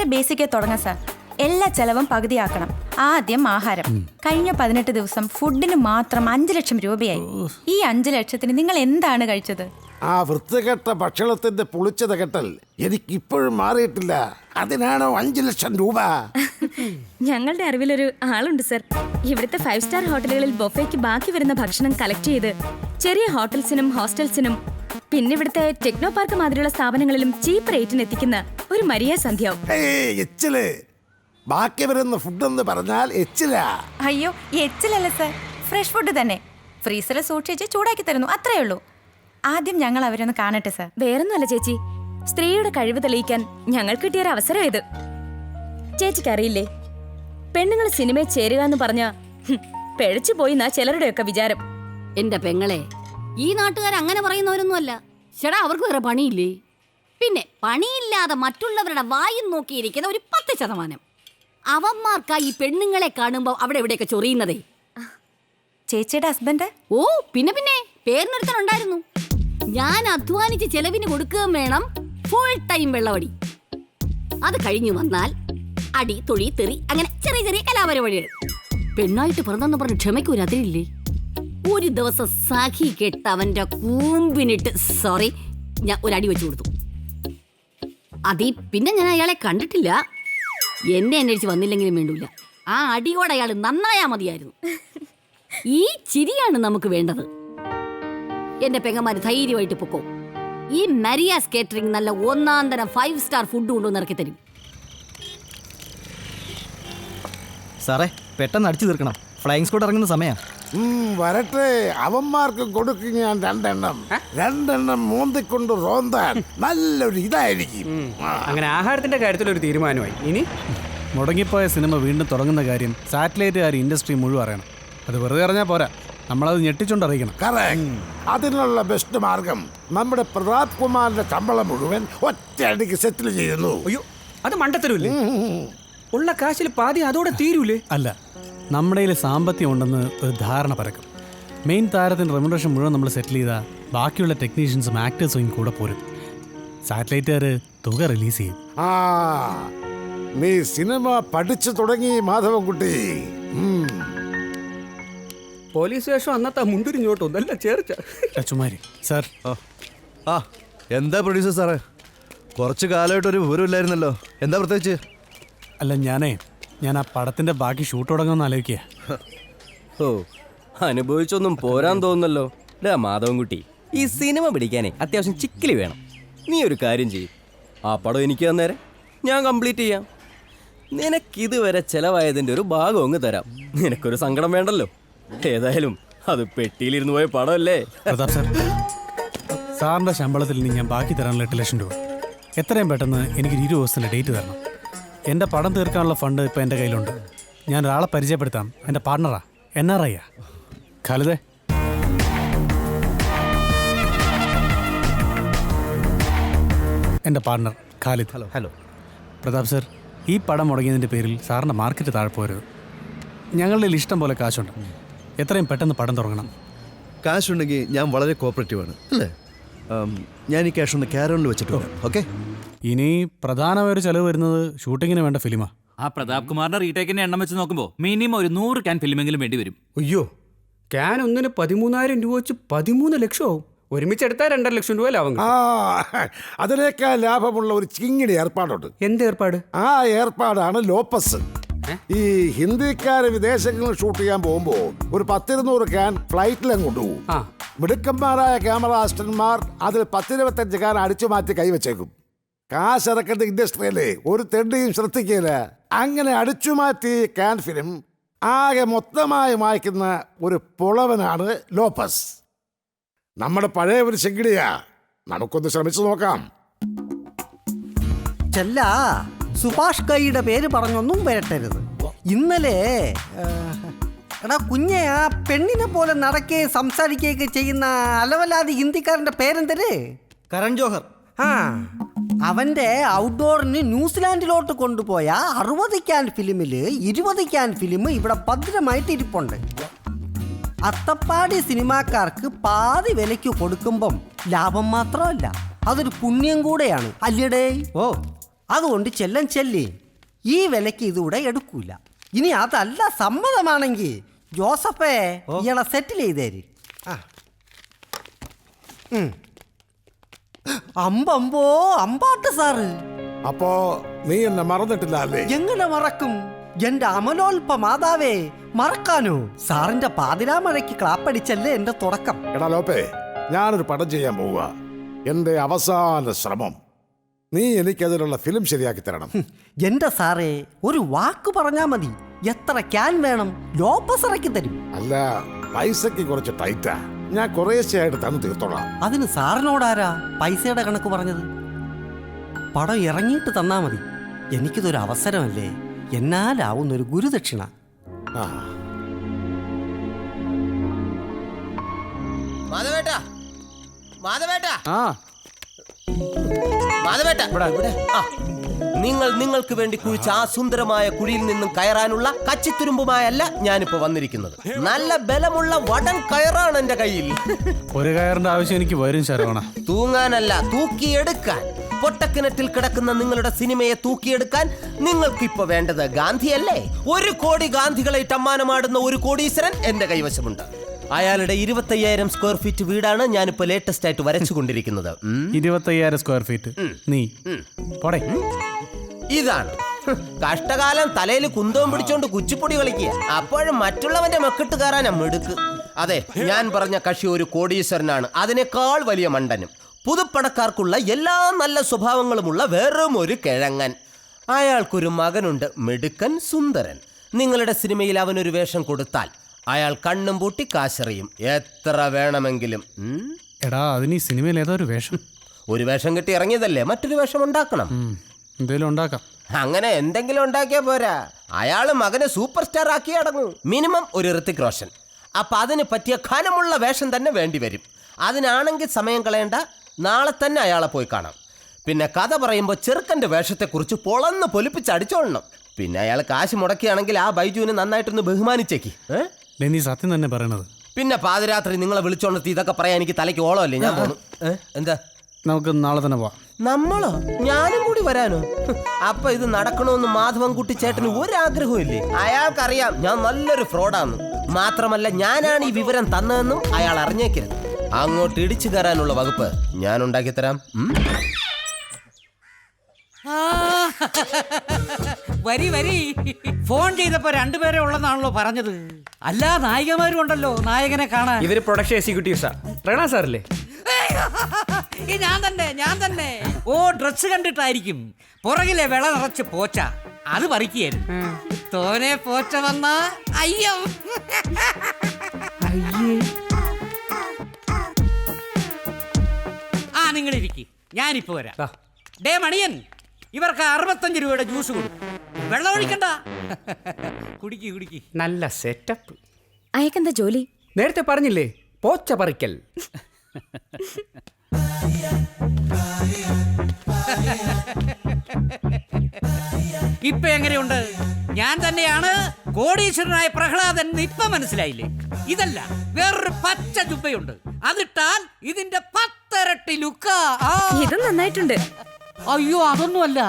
വളരെ ബേസിക്കെ തുടങ്ങാം സാർ. എല്ലാ ചെലവും പകുതിയാക്കണം. ആദ്യം ആഹാരം. കഴിഞ്ഞ പതിനെട്ട് ദിവസം ഫുഡിന് മാത്രം അഞ്ചു ലക്ഷം രൂപയായി. ഈ അഞ്ചു ലക്ഷത്തിന് നിങ്ങൾ എന്താണ് കഴിച്ചത്? ആ വൃത്തികെട്ട ഭക്ഷണത്തിന്റെ പുളിച്ചത് കെട്ടൽ എനിക്കിപ്പോഴും മാറിയിട്ടില്ല. അതിനാണോ അഞ്ചു ലക്ഷം രൂപ? ഞങ്ങളുടെ അറിവിലൊരു ആളുണ്ട് സർ. ഇവിടുത്തെ ഫൈവ് സ്റ്റാർ ഹോട്ടലുകളിൽ ബൊഫയ്ക്ക് ബാക്കി വരുന്ന ഭക്ഷണം കളക്ട് ചെയ്ത് ചെറിയ ഹോട്ടൽസിനും ഹോസ്റ്റൽസിനും പിന്നെ ഇവിടുത്തെ ടെക്നോ പാർക്ക് മാതിരിയുള്ള സ്ഥാപനങ്ങളിലും ചീപ്പ് റേറ്റിന് എത്തിക്കുന്ന ഒരു മരിയ സന്ധ്യാവും ഏയ് എച്ചിൽ. ബാക്കി വരുന്ന എന്ന് പറഞ്ഞാൽ എച്ചിലാ. അയ്യോ എച്ചിലല്ല സർ ഫ്രഷ് ഫുഡ് തന്നെ. ഫ്രീസറിൽ സൂക്ഷിച്ച് ചൂടാക്കി തരുന്നു അത്രേ ഉള്ളൂ. ആദ്യം ഞങ്ങൾ അവരൊന്ന് കാണട്ടെ സർ വേറൊന്നുമല്ല ചേച്ചി. സ്ത്രീയുടെ കഴിവ് തെളിയിക്കാൻ ഞങ്ങൾ കിട്ടിയൊരു അവസരം ഇത്. ചേച്ചിക്ക് അറിയില്ലേ? പെണ്ണുങ്ങൾ സിനിമയിൽ ചേരുക എന്ന് പറഞ്ഞ പിഴച്ചു പോയി എന്നാ ചിലരുടെയൊക്കെ വിചാരം. എന്റെ പെങ്ങളെ ഈ നാട്ടുകാർ അങ്ങനെ പറയുന്നവരൊന്നുമല്ല. ചേടാ അവർക്ക് വേറെ പണിയില്ലേ? പിന്നെ പണിയില്ലാതെ മറ്റുള്ളവരുടെ വായും നോക്കിയിരിക്കുന്ന ഒരു പത്ത് ശതമാനം. അവന്മാർക്കാ ഈ പെണ്ണുങ്ങളെ കാണുമ്പോൾ അവിടെ എവിടെയൊക്കെ ചൊറിയുന്നതേ. ചേച്ചിയുടെ ഹസ്ബൻഡ് ഓ പിന്നെ പിന്നെ പേരിനൊരുത്തനുണ്ടായിരുന്നു. ഞാൻ അധ്വാനിച്ച് ചെലവിന് കൊടുക്കുകയും വേണം ഫുൾ ടൈം വെള്ളവടി. അത് കഴിഞ്ഞു വന്നാൽ അടി തൊഴി തെറി അങ്ങനെ ചെറിയ ചെറിയ കലാപരിപാടികൾ. പെണ്ണായിട്ട് പിറന്നെന്ന് പറഞ്ഞ് ക്ഷമയ്ക്കൊരു അതിരില്ലേ? ഒരു ദിവസം സഖി കെട്ട് അവന്റെ കൂമ്പിനിട്ട് സോറി ഞാൻ ഒരു അടി വെച്ചു കൊടുത്തു. അതി പിന്നെ ഞാൻ അയാളെ കണ്ടിട്ടില്ല. എന്നെ അന്വേഷിച്ച് വന്നില്ലെങ്കിലും വേണ്ടൂല ആ അടിയോടെ അയാൾ നന്നായാ മതിയായിരുന്നു. ഈ ചിരിയാണ് നമുക്ക് വേണ്ടത്. എന്റെ പെങ്ങന്മാര് ധൈര്യമായിട്ട് പൊക്കോ. ഈ മരിയാസ് കേറ്ററിംഗ് നല്ല ഒന്നാം തരം ഫൈവ് സ്റ്റാർ ഫുഡ് കൊണ്ടുവന്ന് ഇറക്കി തരും. സാറേ പെട്ടെന്ന് അടിച്ചു തീർക്കണം. ഫ്ലൈയിങ് സ്കൂട്ട് ഇറങ്ങുന്ന സമയം. ഉം, വരട്ടെ. അവന്മാർക്ക് കൊടുക്കും ഞാൻ രണ്ടെണ്ണം. രണ്ടെണ്ണം മൂന്തിക്കൊണ്ട് റോന്താൻ. നല്ലൊരു ഇതായിരിക്കും. അങ്ങനെ ആഹാരത്തിന്റെ കാര്യത്തിൽ ഒരു തീരുമാനമായി. ഇനി? മുടങ്ങിപ്പോയ സിനിമ വീണ്ടും തുടങ്ങുന്ന കാര്യം സാറ്റലൈറ്റുകാർ ഇൻഡസ്ട്രി മുഴുവൻ അറിയണം. അത് വെറുതെ അറിഞ്ഞാൽ പോരാ. നമ്മളത് ഞെട്ടിച്ചുകൊണ്ട് അറിയിക്കണം. അതിനുള്ള ബെസ്റ്റ് മാർഗം നമ്മുടെ പ്രതാപ് കുമാറിന്റെ ശമ്പളം മുഴുവൻ ഒറ്റയടിക്ക് സെറ്റിൽ ചെയ്യുന്നു. അയ്യോ അത് മണ്ടത്തരൂല്ലേ ഉള്ള കാശിൽ പാതി അതോടെ തീരൂലേ? അല്ല നമ്മുടെ കയ്യിൽ സാമ്പത്തികം ഉണ്ടെന്ന് ഒരു ധാരണ പരക്കും. മെയിൻ താരത്തിന്റെ റെമുനറേഷൻ മുഴുവൻ നമ്മൾ സെറ്റിൽ ചെയ്താൽ ബാക്കിയുള്ള ടെക്നീഷ്യൻസും ആക്ടേഴ്സും കൂടെ പോരും. സാറ്റലൈറ്റുകാർ തുക റിലീസ് ചെയ്യും. ആ നീ സിനിമ പഠിച്ചു തുടങ്ങി മാധവൻകുട്ടി. പോലീസ് സ്റ്റേഷൻ അന്നത്തെ മുണ്ടിരിഞ്ഞോട്ടോ നല്ല ചേർച്ച. അച്ചുമാരി സാർ. ആ എന്താ പ്രൊഡ്യൂസർ സാറേ? കുറച്ച് കാലമായിട്ട് ഒരു വിവരമില്ലായിരുന്നല്ലോ. എന്താ പ്രത്യേകിച്ച്? അല്ല ഞാനേ ഞാൻ ആ പടത്തിന്റെ ബാക്കി ഷൂട്ട് തുടങ്ങുമെന്ന് ആലോചിക്കുക ഓ അനുഭവിച്ചൊന്നും പോരാൻ തോന്നുന്നല്ലോ. ഡാ മാധവൻകുട്ടി ഈ സിനിമ പിടിക്കാനേ അത്യാവശ്യം ചിക്കിലി വേണം. നീ ഒരു കാര്യം ചെയ്യും. ആ പടം എനിക്ക് തന്നേരെ. ഞാൻ കംപ്ലീറ്റ് ചെയ്യാം. നിനക്കിതുവരെ ചെലവായതിന്റെ ഒരു ഭാഗം അങ്ങ് തരാം. നിനക്കൊരു സങ്കടം വേണ്ടല്ലോ. ഏതായാലും അത് പെട്ടിയിലിരുന്ന് പോയ പടമല്ലേ? പ്രതാപ് സാർ സാറിന്റെ ശമ്പളത്തിൽ നിന്ന് ഞാൻ ബാക്കി തരാനുള്ള എട്ട് ലക്ഷം രൂപ. എത്രയും പെട്ടെന്ന് എനിക്ക് ഇരുപത് ദിവസത്തിന്റെ ഡേറ്റ് തരണം. എന്റെ പടം തീർക്കാനുള്ള ഫണ്ട് ഇപ്പോൾ എന്റെ കയ്യിലുണ്ട്. ഞാൻ ഒരാളെ പരിചയപ്പെടുത്താം. എന്റെ പാർട്ണറാ എൻ ആർ ഐയാ ഖാലിദേ. എന്റെ partner Khalid. Hello. Hello. Pratap sir. ഈ പടം മുടങ്ങിയതിന്റെ പേരിൽ സാറിന്റെ മാർക്കറ്റ് താഴെ പോരുത്. ഞങ്ങളുടെ ഇഷ്ടം പോലെ കാശുണ്ട്. എത്രയും പെട്ടെന്ന് പടം തുടങ്ങണം. കാശുണ്ടെങ്കിൽ ഞാൻ വളരെ കോപ്പറേറ്റീവ് ആണ് അല്ലേ? ഞാൻ ഈ ക്യാഷ് ഒന്ന് ക്യാരോണിൽ വെച്ചിട്ട് വരാം. ഓക്കെ ഇനി പ്രധാനമായ ഒരു ചെലവ് വരുന്നത് ഷൂട്ടിങ്ങിന് വേണ്ട ഫിലിമാ. ആ പ്രതാപ് കുമാറിന്റെ റീടേക്കിന്റെ എണ്ണം വെച്ച് നോക്കുമ്പോൾ മിനിമം ഒരു നൂറ് ക്യാൻ ഫിലിമെങ്കിലും വേണ്ടി വരും. അയ്യോ ക്യാൻ ഒന്നിന് പതിമൂന്നായിരം രൂപ വെച്ച് പതിമൂന്ന് ലക്ഷമാവും ഒരുമിച്ച് എടുത്താൽ രണ്ടര ലക്ഷം രൂപ ലാഭം ആ. അതിനേക്കാൾ ലാഭമുള്ള ഒരു ചിങ്ങിടി ഏർപ്പാടുണ്ട്. എന്ത് ഏർപ്പാട്? ആ ഏർപ്പാടാണ് ലോപ്പസ്. ഈ ഹിന്ദിക്കാര് വിദേശങ്ങളിൽ ഷൂട്ട് ചെയ്യാൻ പോകുമ്പോ ഒരു പത്തിരുന്നൂറ് ക്യാൻ ഫ്ലൈറ്റിൽ കൊണ്ടുപോകും മിടുക്കന്മാരായ ക്യാമറ ആസ്റ്റന്മാർ അതിൽ പത്തിരുപത്തഞ്ച് കാൻ അടിച്ചു മാറ്റി കൈവച്ചേക്കും കാശിറക്കേണ്ട ഇൻഡസ്ട്രിയല്ലേ? ഒരു തെണ്ടിയും ശ്രദ്ധിക്കില്ല അങ്ങനെ അടിച്ചു മാറ്റി ക്യാൻ ഫിലിം ആകെ മൊത്തമായി മായ്ക്കുന്ന ഒരു പുളവനാണ് ലോപ്പസ്. നമ്മുടെ പഴയ ഒരു ചെങ്കിടിയാ. നമുക്കൊന്ന് ശ്രമിച്ചു നോക്കാം. ചെല്ല. സുഭാഷ് കൈയുടെ പേര് പറഞ്ഞൊന്നും വരട്ടരുത്. ഇന്നലെ എടാ കുഞ്ഞെ ആ പെണ്ണിനെ പോലെ നടക്കുകയും സംസാരിക്കുകയൊക്കെ ചെയ്യുന്ന അലവലാതി ഹിന്ദിക്കാരന്റെ പേരെന്തര്? കരൺ ജോഹർ. ആ അവന്റെ ഔട്ട്ഡോറിന് ന്യൂസിലാൻഡിലോട്ട് കൊണ്ടുപോയ അറുപത് ക്യാൻ ഫിലിമിൽ ഇരുപത് ക്യാൻ ഫിലിം ഇവിടെ ഭദ്രമായിട്ട് ഇരിപ്പുണ്ട്. അത്തപ്പാടി സിനിമാക്കാർക്ക് പാതി വിലയ്ക്ക് കൊടുക്കുമ്പം ലാഭം മാത്രമല്ല അതൊരു പുണ്യം കൂടെയാണ്. അല്ലേടേ? ഓ അതുകൊണ്ട് ചെല്ലൻ ചെല്ലി. ഈ വിലക്ക് ഇതുകൂടെ എടുക്കൂല. ഇനി അതല്ല സമ്മതമാണെങ്കിൽ ജോസഫേ ഇയാളെ സെറ്റിൽ ചെയ്തേര്. അമ്പമ്പോ അമ്പാട്ട് സാറ്. അപ്പോ നീ എന്നെ മറന്നിട്ടില്ല അല്ലേ? എങ്ങനെ മറക്കും? എന്റെ അമലോൽപ മാതാവേ മറക്കാനോ? സാറിന്റെ പാതിരാമഴയ്ക്ക് ക്ലാപ്പടിച്ചല്ലേ എന്റെ തുടക്കം. എടാ ലോപ്പേ ഞാനൊരു പടം ചെയ്യാൻ പോവുക എന്റെ അവസാന ശ്രമം. നീ എനിക്കതിനുള്ള ഫിലിം ശരിയാക്കി തരണം. എന്റെ സാറേ ഒരു വാക്ക് പറഞ്ഞാ മതി. എത്ര ക്യാൻ വേണം ലോപ്പസ് ഇറക്കി തരും. അല്ല പൈസക്ക് കുറച്ച് ടൈറ്റാ ഞാൻ കുറേശ്ശെയായിട്ട് തന്നു തീർത്തോളാം. അതിന് സാറിനോടാരാ പൈസയുടെ കണക്ക് പറഞ്ഞത്? പടം ഇറങ്ങിയിട്ട് തന്നാ മതി. എനിക്കിതൊരു അവസരമല്ലേ? എന്നാലാവുന്ന ഒരു ഗുരുദക്ഷിണ. ആ. മാധവേട്ടാ. മാധവേട്ടാ. ആ. മാധവേട്ട. ആ, നിങ്ങൾ നിങ്ങൾക്ക് വേണ്ടി കുഴിച്ച ആ സുന്ദരമായ കുഴിയിൽ നിന്നും കയറാനുള്ള കച്ചിത്തുരുമ്പുമായല്ല ഞാനിപ്പോ വന്നിരിക്കുന്നത്. നല്ല ബലമുള്ള വടൻ കയറാണ് എന്റെ കയ്യിൽ. ഒരു കയറിന്റെ ആവശ്യം എനിക്ക് വരും ശരവണ. തൂങ്ങാനല്ല തൂക്കിയെടുക്കാൻ. പൊട്ടക്കിണറ്റിൽ കിടക്കുന്ന നിങ്ങളുടെ സിനിമയെ തൂക്കിയെടുക്കാൻ നിങ്ങൾക്കിപ്പോ വേണ്ടത് ഗാന്ധിയല്ലേ? ഒരു കോടി ഗാന്ധികളെ ടമ്മാനമാടുന്ന ഒരു കോടീശ്വരൻ എന്റെ കൈവശമുണ്ട്. അയാളുടെ ഇരുപത്തയ്യായിരം സ്ക്വയർ ഫീറ്റ് വീടാണ് ഞാനിപ്പോ ലേറ്റസ്റ്റ് ആയിട്ട് വരച്ചുകൊണ്ടിരിക്കുന്നത്. ഉം. ഇരുപത്തയ്യായിരം സ്ക്വയർ ഫീറ്റ് നീ. പോടെ. ഇതാണ്. ഹ്, കഷ്ടകാലം തലയിൽ കുന്തവും പിടിച്ചോണ്ട് കുച്ചിപ്പൊടി കളിക്കുക. അപ്പോഴും മറ്റുള്ളവന്റെ മക്കിട്ട് കയറാനാ മിടുക്ക്. അതെ ഞാൻ പറഞ്ഞ കക്ഷി ഒരു കോടീശ്വരനാണ്. അതിനേക്കാൾ വലിയ മണ്ടനും. പുതുപ്പണക്കാർക്കുള്ള എല്ലാ നല്ല സ്വഭാവങ്ങളുമുള്ള വെറും ഒരു കിഴങ്ങൻ. അയാൾക്കൊരു മകനുണ്ട് മിടുക്കൻ സുന്ദരൻ. നിങ്ങളുടെ സിനിമയിൽ അവനൊരു വേഷം കൊടുത്താൽ അയാൾ കണ്ണും പൂട്ടി കാശറിയും. എത്ര വേണമെങ്കിലും. ഉം? എടാ അതിന് ഈ സിനിമയിൽ ഏതോ ഒരു വേഷം. ഒരു വേഷം കിട്ടി ഇറങ്ങിയതല്ലേ? മറ്റൊരു വേഷം ഉണ്ടാക്കണം. ഉം, എന്തേലും ഉണ്ടാക്കാം. അങ്ങനെ എന്തെങ്കിലും ഉണ്ടാക്കിയാ പോരാ. അയാൾ മകനെ സൂപ്പർ സ്റ്റാർ ആക്കി അടങ്ങും. മിനിമം ഒരു ഋത്തിക് റോഷൻ. അപ്പൊ അതിന് പറ്റിയ ഖനമുള്ള വേഷം തന്നെ വേണ്ടി വരും. അതിനാണെങ്കിൽ സമയം കളയണ്ട. നാളെ തന്നെ അയാളെ പോയി കാണാം. പിന്നെ കഥ പറയുമ്പോൾ ചെറുക്കന്റെ വേഷത്തെക്കുറിച്ച് പൊളന്ന് പൊലിപ്പിച്ച് അടിച്ചോളണം പിന്നെ അയാൾ കാശ് മുടക്കിയാണെങ്കിൽ ആ ബൈജുവിനെ നന്നായിട്ടൊന്ന് ബഹുമാനിച്ചേക്ക്. ഏ? ഡേ, നീ സത്യം തന്നെ പറയണത്. പിന്നെ പാതിരാത്രി നിങ്ങളെ വിളിച്ചോണ്ടെത്തി ഇതൊക്കെ പറയാൻ എനിക്ക് തലയ്ക്ക് ഓളമല്ലേ? ഞാൻ പോണു ഏ? എന്താ? നമുക്ക് നാളെ തന്നെ പോവാം. നമ്മളോ? ഞാനും കൂടി വരാനോ? അപ്പൊ ഇത് നടക്കണമെന്ന് മാധവൻകുട്ടി ചേട്ടന് ഒരാഗ്രഹവും ഇല്ലേ അയാൾക്കറിയാം ഞാൻ നല്ലൊരു ഫ്രോഡാന്ന്. മാത്രമല്ല ഞാനാണ് ഈ വിവരം തന്നതെന്നും അയാൾ അറിഞ്ഞേക്കരുത്. അങ്ങോട്ട് ഇടിച്ചു കയറാനുള്ള വകുപ്പ് ഞാൻ ഉണ്ടാക്കി തരാം. ഉം? വരി വരി. ഫോൺ ചെയ്തപ്പോ രണ്ടുപേരെ ഉള്ളതാണല്ലോ പറഞ്ഞത്. അല്ലാ നായികമാരും ഉണ്ടല്ലോ നായകനെ കാണാൻ. ഇവർ പ്രൊഡക്ഷൻ എക്സിക്യൂട്ടീവ്സാ റണ സാറല്ലേ? ഈ ഞാൻ തന്നെ ഞാൻ തന്നെ. ഓ ഡ്രസ് കണ്ടിട്ടായിരിക്കും. പുറകിലെ വിള നിറച്ച് പോച്ച. അത് പറിക്കുകയായിരുന്നു തോനെ പോച്ച വന്ന അയ്യോ. ആ നിങ്ങൾ ഇരിക്കി ഞാനിപ്പോ വരാം. ദാ. ഡേ മണിയൻ. ഇവർക്ക് അറുപത്തഞ്ച് രൂപയുടെ ജ്യൂസ് കൊടുക്കും വെള്ളം ഒഴിക്കണ്ട. കുടിക്കി കുടിക്കി. നല്ല സെറ്റപ്പ് അയക്കെന്താ ജോലി? നേരത്തെ പറഞ്ഞില്ലേ പോച്ച പറിക്കൽ. ഇപ്പൊ എങ്ങനെയുണ്ട്? ഞാൻ തന്നെയാണ് കോടീശ്വരനായ പ്രഹ്ലാദൻ എന്ന് ഇപ്പൊ മനസ്സിലായില്ലേ? ഇതല്ല വേറൊരു പച്ച ജുബയുണ്ട്. അതിട്ടാൽ ഇതിന്റെ പത്തരട്ടി ലുക്ക ഇത് നന്നായിട്ടുണ്ട്. അയ്യോ അതൊന്നുമല്ല.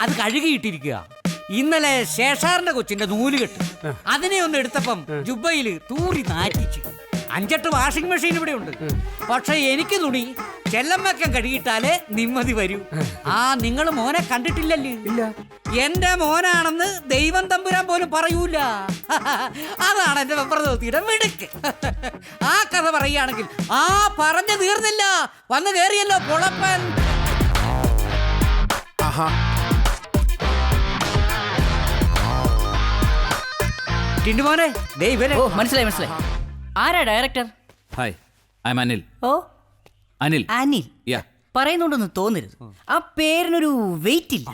അത് കഴുകിയിട്ടിരിക്കുക ഇന്നലെ ശേഷാറിന്റെ കൊച്ചിന്റെ നൂൽ കെട്ട്. അതിനെ ഒന്ന് എടുത്തപ്പം ജുബയിൽ തൂറി നാറ്റിച്ചു. അഞ്ചെട്ട് വാഷിംഗ് മെഷീൻ ഇവിടെ ഉണ്ട്. പക്ഷെ എനിക്ക് തുണി ചെല്ലമ്മക്കം കഴുകിയിട്ടാലേ നിമ്മതി വരൂ. ആ. നിങ്ങൾ മോനെ കണ്ടിട്ടില്ലല്ലേ? ഇല്ല. എന്റെ മോനാണെന്ന് ദൈവം തമ്പുരാൻ പോലും പറയൂല. അതാണ് എന്റെ വെപ്രദോത്തിയുടെ മിടുക്ക്. ആ കഥ പറയുകയാണെങ്കിൽ ആ പറഞ്ഞു തീർന്നില്ല. വന്ന് കേറിയല്ലോ പൊളപ്പൻ. ടിണ്ടുമോനെ ദേ ഇവരെ ഓ മനസ്സിലായി മനസ്സിലായി. ആരാ director hi I'm Anil ഓ അനിൽ അനിൽ. യാ പറയുന്നുണ്ടെന്ന് തോന്നരുത്. ആ പേരിനൊരു വെയിറ്റ് ഇല്ല.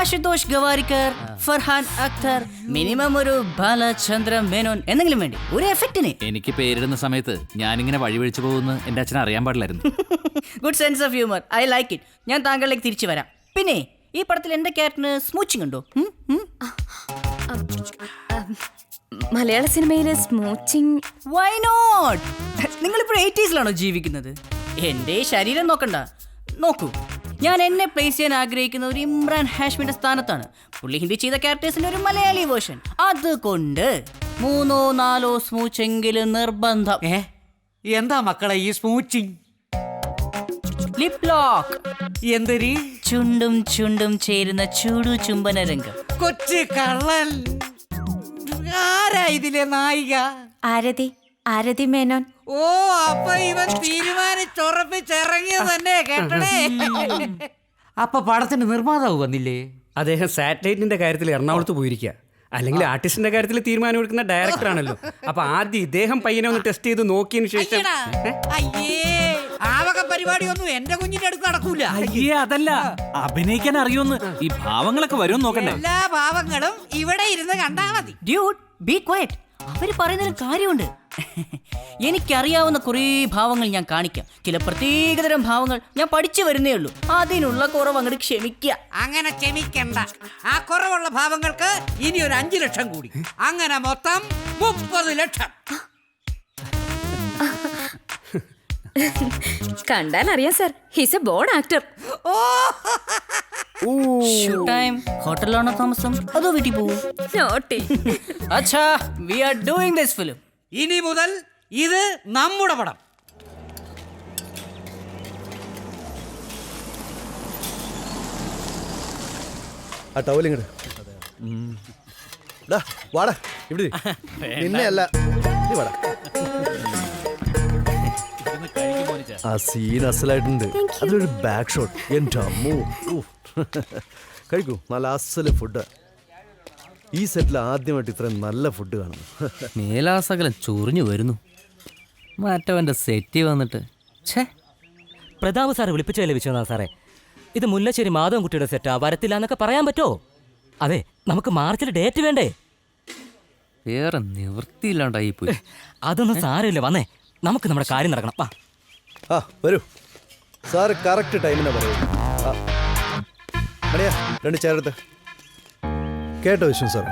അശുതോഷ് ഗവാരിക്കർ ഫർഹാൻ അക്തർ മിനിമം ഒരു ബാലചന്ദ്ര മേനോൻ എന്തെങ്കിലും വേണ്ടി. ഒരു എഫക്റ്റിന് എനിക്ക് പേരിടുന്ന സമയത്ത് ഞാനിങ്ങനെ വഴിവഴിച്ചു പോകുമെന്ന് എന്റെ അച്ഛൻ അറിയാൻ പാടില്ലായിരുന്നു. Good sense of humour I like it ഞാൻ താങ്കളിലേക്ക് തിരിച്ചു വരാം. പിന്നെ ഈ പടത്തിൽ എന്റെ ക്യാരക്ടറിന് സ്മൂച്ചിങ് ഉണ്ടോ? മലയാള സിനിമയിലെ സ്മൂച്ചിങ് വൈ നോട്ട് നിങ്ങളിപ്പോൾ എയ്റ്റീസിലാണോ ജീവിക്കുന്നത്? എന്റെ ശരീരം നോക്കണ്ട. നോക്കൂ ഞാൻ എന്നെ പ്ലേസ് ചെയ്യാൻ ആഗ്രഹിക്കുന്ന ഒരു ഇമ്രാൻ ഹാഷ്മിന്റെ സ്ഥാനത്താണ്. പുള്ളി ഹിന്ദി ചെയ്ത ക്യാരക്ടേഴ്സിന്റെ ഒരു മലയാളി വേർഷൻ അതുകൊണ്ട് മൂന്നോ നാലോ സ്മൂച്ചെങ്കിലും നിർബന്ധം. എന്താ മക്കളെ ഈ സ്മൂച്ചിങ്? ലിപ് ലോക്ക് എന്തൊരു? ചുണ്ടും ചുണ്ടും ചേരുന്ന ചൂടു ചുംബന രംഗം. കൊച്ചു കള്ളൻ. ആരാ ഇതിലെ നായിക? ആരതി ആരതി മേനോൻ. ഓ അപ്പൊ ഇവൻ തീരുമാനിച്ചുറപ്പിച്ചിറങ്ങിയത് തന്നെ കേട്ടണേ അപ്പൊ പടത്തിന്റെ നിർമ്മാതാവ് വന്നില്ലേ? അദ്ദേഹം സാറ്റലൈറ്റിന്റെ കാര്യത്തിൽ എറണാകുളത്ത് പോയിരിക്കുക അല്ലെങ്കിൽ ആർട്ടിസ്റ്റിന്റെ കാര്യത്തിൽ തീരുമാനം എടുക്കുന്ന ഡയറക്ടർ ആണല്ലോ. അപ്പൊ ആദ്യം ഇദ്ദേഹം പയ്യനെ ഒന്ന് ടെസ്റ്റ് ചെയ്ത് നോക്കിയതിനു ശേഷം. അയ്യേ. ആ വക പരിപാടിയൊന്നും എന്റെ കുഞ്ഞിന്റെ അടുത്ത് നടക്കൂല. അയ്യേ അതല്ല. അഭിനയിക്കാൻ അറിയോന്ന് ഈ ഭാവങ്ങളൊക്കെ വരും നോക്കണ്ടേ? എല്ലാ ഭാവങ്ങളും ഇവിടെ ഇരുന്ന് കണ്ടാ മതി. ഡ്യൂഡ് ബി ക്വയറ്റ് അവർ പറയുന്നതിൽ കാര്യമുണ്ട്. എനിക്കറിയാവുന്ന കുറേ ഭാവങ്ങൾ ഞാൻ കാണിക്കാം. ചില പ്രത്യേകതരം ഭാവങ്ങൾ ഞാൻ പഠിച്ചു വരുന്നേ ഉള്ളൂ. അതിനുള്ള കുറവ് അങ്ങോട്ട് ക്ഷമിക്കുക അങ്ങനെ ക്ഷമിക്കണ്ട. ആ കുറവുള്ള ഭാവങ്ങൾക്ക് ഇനി ഒരു അഞ്ചു ലക്ഷം കൂടി. അങ്ങനെ മൊത്തം മുപ്പത് ലക്ഷം. കണ്ടാൽ അറിയാം sir he's a born actor shoot time ഹോട്ടലിലാണോ താമസം? അതോ വീട്ടിൽ പോകും നോട്ടി അച്ഛാ we are doing this film ഇനി മുതൽ ഇത് നമ്മുടെ പടം. ആ ടവലിങ്ങട് വാടാ ഇവിടെ. നിന്നെ അല്ല നീ വാടാ. ആ സീൻ അസലായിട്ടുണ്ട്. അതിലൊരു ബാക്ക് ഷോട്ട് എന്റെ അമ്മോ. കഴിക്കൂ നല്ല അസൽ ഫുഡ് ഈ സെറ്റിൽ ആദ്യമായിട്ട് ഇത്രയും നല്ല ഫുഡ് കാണുന്നു മേലാസകലം ചൊറിഞ്ഞു വരുന്നു. മറ്റവന്റെ സെറ്റി വന്നിട്ട് ഛേ. പ്രതാപ് സാറ് വിളിപ്പിച്ചതല്ലേ വിശ്വനാഥ് സാറേ? ഇത് മുല്ലശ്ശേരി മാധവൻ കുട്ടിയുടെ സെറ്റാ വരത്തില്ല എന്നൊക്കെ പറയാൻ പറ്റുമോ അതെ നമുക്ക് മാർച്ചിൽ ഡേറ്റ് വേണ്ടേ? വേറെ നിവൃത്തിയില്ലാണ്ടായി പോയി. അതൊന്നും സാരമില്ല വന്നേ. നമുക്ക് നമ്മുടെ കാര്യം നടക്കണം. വാ. ആ വരൂ. സാറ് കറക്റ്റ് ടൈമിന് പറയൂ. മണിയാ രണ്ട് ചേർത്ത് കേട്ടോ വിശ്വം സാർ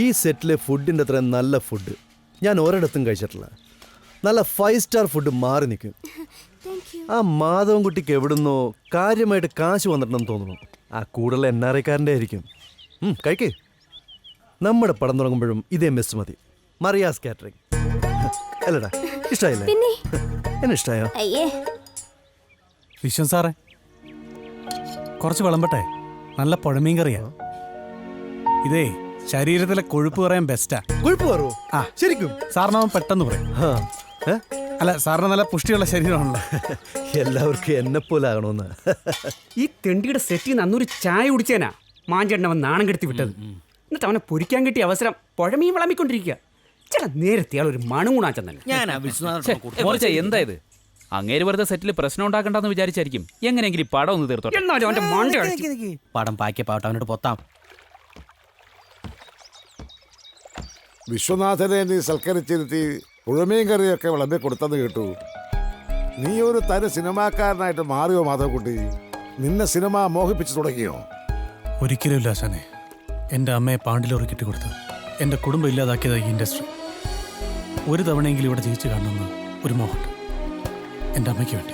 ഈ സെറ്റിലെ ഫുഡിന്റെ അത്ര നല്ല ഫുഡ് ഞാൻ ഒരിടത്തും കഴിച്ചിട്ടില്ല. നല്ല ഫൈവ് സ്റ്റാർ ഫുഡ് മാറി നിൽക്കും. ആ മാധവൻകുട്ടിക്ക് എവിടുന്നോ കാര്യമായിട്ട് കാശ് വന്നിട്ടുണ്ടെന്ന് തോന്നുന്നു. ആ കൂടുതൽ എൻ ആർ ഐക്കാരന്റെ ആയിരിക്കും. കഴിക്കേ. നമ്മുടെ പടം തുടങ്ങുമ്പോഴും ഇതേ മെസ് മതി. മറിയാസ് കാറ്ററിംഗ് അല്ലടാ ഇഷ്ടമായില്ലേ എന്നെ ഇഷ്ടമായോ അയ്യേ. വിശ്വം സാറേ കുറച്ച് വിളമ്പട്ടെ. നല്ല പുഴമീൻ കറിയാ. ഇതേ ശരീരത്തിലെ കൊഴുപ്പ് പറയാൻ ബെസ്റ്റാ കൊഴുപ്പ് പറവോ ആ. ശരിക്കും? സാറിനവൻ പെട്ടെന്ന് പറയും? അല്ല സാറിന് നല്ല പുഷ്ടിയുള്ള ശരീരമാണല്ലോ. എല്ലാവർക്കും എന്നെ പോലെ ആകണമെന്ന്. ഈ തെണ്ടിയുടെ സെറ്റിൽ നിന്ന് അന്നൊരു ചായ കുടിച്ചേനാ. മാഞ്ചേട്ടൻ അവൻ നാണം കെടുത്തി വിട്ടത്. എന്നിട്ട് അവനെ പൊരിക്കാൻ കിട്ടിയ അവസരം പുഴമീൻ വിളമ്പിക്കൊണ്ടിരിക്കുക. ചേട്ടാ നേരത്തെ ഒരു മണുകൂണാച്ചൻ തന്നെ. മോർച്ച എന്താ ഇത്? അങ്ങേര് വെറുതെ സെറ്റിൽ പ്രശ്നം ഉണ്ടാക്കണ്ടെന്ന് വിചാരിച്ചായിരിക്കും. എങ്ങനെയെങ്കിലും ഈ പടം ഒന്ന് തീർത്തോട്ടെ. എന്നാലും അവന്റെ മണ്ട പടം പാക്കിയ പാട്ട് അവനോട് പൊത്താം. വിശ്വനാഥനെ നീ സൽക്കരിച്ചിരുത്തി പുഴമീൻ കറിയൊക്കെ വിളമ്പി കൊടുത്തെന്ന് കേട്ടു. നീ ഒരു തര സിനിമാക്കാരനായിട്ട് മാറിയോ മാധവക്കുട്ടി നിന്നെ സിനിമ മോഹിപ്പിച്ചു തുടങ്ങിയോ? ഒരിക്കലും ഇല്ല ആശാനെ. എന്റെ അമ്മയെ പാണ്ടിലോറി കിട്ടിക്കൊടുത്ത്. എന്റെ കുടുംബം ഇല്ലാതാക്കിയതായി ഈ ഇൻഡസ്ട്രി. ഒരു തവണയെങ്കിലും ഇവിടെ ജയിച്ചു കാണണമെന്ന് ഒരു മോഹമുണ്ട് എന്റെ അമ്മയ്ക്ക് വേണ്ടി.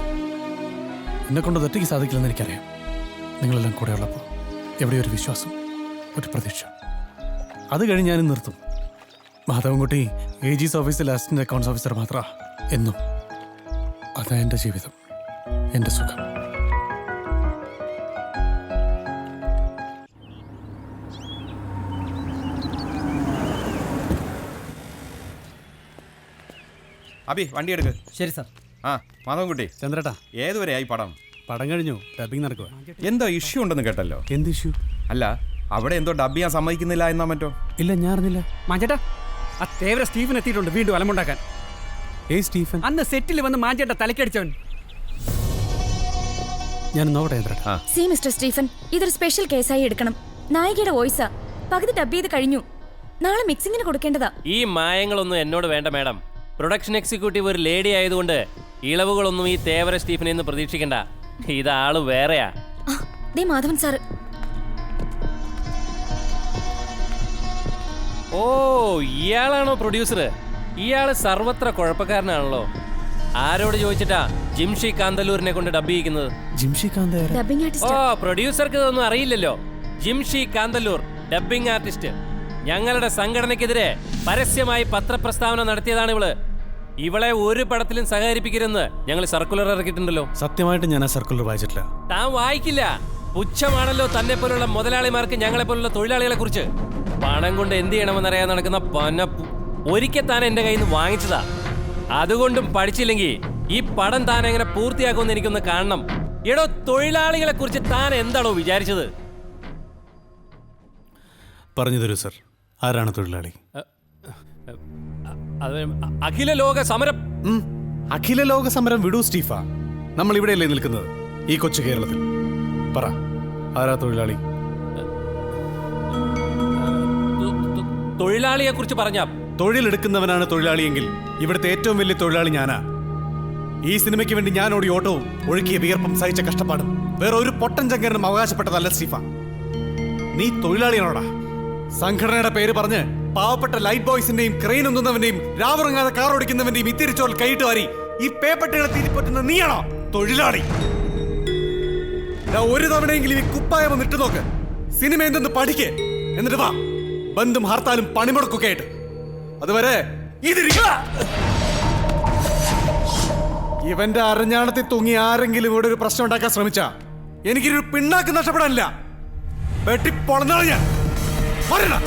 എന്നെ കൊണ്ട് ഒറ്റയ്ക്ക് സാധിക്കില്ലെന്ന് എനിക്കറിയാം. നിങ്ങളെല്ലാം കൂടെ ഉള്ളപ്പോൾ എവിടെ ഒരു വിശ്വാസം ഒരു പ്രതീക്ഷ. അത് കഴിഞ്ഞ് ഞാനും നിർത്തും. മാധവൻകുട്ടി എ ജിസ് ഓഫീസിലെ അസിസ്റ്റന്റ് അക്കൗണ്ട്സ് ഓഫീസർ മാത്രമാണ് എന്നും അതാ എന്റെ ജീവിതം എന്റെ സുഖം. അബി വണ്ടി എടുക്ക്. ശരി സാർ. ആ മാധവൻകുട്ടി. ഏതുവരെ ആയി പടം? പടം കഴിഞ്ഞു. ഡബിങ് നടക്കുക എന്തോ ഇഷ്യൂ ഉണ്ടെന്ന് കേട്ടല്ലോ. എന്ത് ഇഷ്യൂ അല്ല അവിടെ എന്തോ ഡബ് ചെയ്യാൻ സമ്മതിക്കുന്നില്ല എന്നാ മറ്റോ? ഇല്ല ഞാൻ അറിഞ്ഞില്ല. മാഞ്ചേട്ടാ ആ തേവര സ്റ്റീഫൻ എത്തിയിട്ടുണ്ട് വീണ്ടും അലമുണ്ടാക്കാൻ. ഏ സ്റ്റീഫൻ. അന്ന് സെറ്റിൽ വന്ന് മാഞ്ചേട്ട തലക്കടിച്ചവൻ. ഞാൻ നോക്കട്ടെ ചന്ദ്രേട്ടാ. സി മിസ്റ്റർ സ്റ്റീഫൻ ഇതൊരു സ്പെഷ്യൽ കേസായി എടുക്കണം. നായികയുടെ വോയിസാ പകുതി ഡബ് ചെയ്ത് കഴിഞ്ഞു. നാളെ മിക്സിങ്ങിന് കൊടുക്കേണ്ടതാ. ഈ മായങ്ങളൊന്നും എന്നോട് വേണ്ട മാഡം. പ്രൊഡക്ഷൻ എക്സിക്യൂട്ടീവ് ഒരു ലേഡി ആയതുകൊണ്ട് ഇളവുകളൊന്നും ഈ തേവര സ്റ്റീഫിനെ നിന്ന് പ്രതീക്ഷിക്കണ്ട. ഇതാൾ വേറെയാ. ദേ മാധവൻ സാർ ഓ ഇയാളാണോ പ്രൊഡ്യൂസർ? ഇയാൾ സർവത്ര കുഴപ്പക്കാരനാണല്ലോ. ആരോട് ചോദിച്ചിട്ടാ ജിംഷി കാന്തല്ലൂരിനെ കൊണ്ട് ഡബ് ചെയ്യിക്കുന്നത്? ജിംഷി ഡബിംഗ് ഓ പ്രൊഡ്യൂസർക്ക് ഇതൊന്നും അറിയില്ലല്ലോ. Jimshi Kanthalloor dubbing artist. ഞങ്ങളുടെ സംഘടനയ്ക്കെതിരെ പരസ്യമായി പത്രപ്രസ്താവന നടത്തിയതാണ് ഇവൾ. ഇവളെ ഒരു പടത്തിലും സഹകരിപ്പിക്കരുതെന്ന് ഞങ്ങൾ സർക്കുലർ ഇറക്കിയിട്ടുണ്ടല്ലോ. സത്യമായിട്ട് ഞാൻ ആ സർക്കുലർ വായിച്ചിട്ടില്ല. താൻ വായിക്കില്ല. പുച്ഛമാണല്ലോ തന്നെ പോലുള്ള മുതലാളിമാർക്ക് ഞങ്ങളെ പോലുള്ള തൊഴിലാളികളെ കുറിച്ച്. പണം കൊണ്ട് എന്ത് ചെയ്യണമെന്ന് അറിയാൻ നടക്കുന്ന പന ഒരിക്കൽ താൻ എന്റെ കയ്യിൽ നിന്ന് വാങ്ങിച്ചതാ. അതുകൊണ്ടും പഠിച്ചില്ലെങ്കിൽ ഈ പടം താൻ എങ്ങനെ പൂർത്തിയാക്കുമെന്ന് എനിക്കൊന്ന് കാണണം. എടോ തൊഴിലാളികളെ കുറിച്ച് താൻ എന്താണോ വിചാരിച്ചത്? പറഞ്ഞു തരൂ സർ. ആരാണ് തൊഴിലാളി? അത് അഖില ലോക സമരം. ഉം. അഖില ലോക സമരം വിടൂ സ്റ്റീഫ. നമ്മൾ ഇവിടെയല്ലേ നിൽക്കുന്നത്? ഈ കൊച്ചു കേരളത്തിൽ. പറ ആരാ തൊഴിലാളി? തൊഴിലാളിയെ കുറിച്ച് പറഞ്ഞ. തൊഴിലെടുക്കുന്നവനാണ് തൊഴിലാളിയെങ്കിൽ ഇവിടുത്തെ ഏറ്റവും വലിയ തൊഴിലാളി ഞാനാ. ഈ സിനിമയ്ക്ക് വേണ്ടി ഞാൻ ഓടി ഓട്ടവും ഒഴുക്കിയ വിയർപ്പും സഹിച്ച കഷ്ടപ്പാടും വേറെ ഒരു പൊട്ടൻ ചങ്കരനും അവകാശപ്പെട്ടതല്ല സ്റ്റീഫ. നീ തൊഴിലാളിയാണോടാ? സംഘടനയുടെ പേര് പറഞ്ഞ് പാവപ്പെട്ട ലൈറ്റ് ബോയ്സിന്റെയും ക്രെയിൻ ഒന്നുന്നവന്റെയും രാവുറങ്ങാതെ കാർ ഓടിക്കുന്നവന്റെയും ഇത്തിരിച്ചോൾ കൈയിട്ട് വാരി ഈ പേപ്പട്ടികളെ തിരിപ്പറ്റുന്ന നീയാണോ? തൊഴിലാളി. ഒരു തവണയെങ്കിലും ഈ കുപ്പായം ഒന്ന് ഇട്ടു നോക്ക്. സിനിമ എന്തെന്ന് പഠിക്കേ. എന്നിട്ട് വാ. ബന്ധും ഹർത്താലും പണിമുടക്കൊക്കെ ആയിട്ട് അതുവരെ ഇവന്റെ അരഞ്ഞാണത്തിൽ തൂങ്ങി ആരെങ്കിലും ഇവിടെ ഒരു പ്രശ്നം ഉണ്ടാക്കാൻ ശ്രമിച്ച? എനിക്കൊരു പിണ്ണാക്ക് നഷ്ടപ്പെടാനില്ല. വെട്ടി പൊളന്നാണ് ഞാൻ வரணும்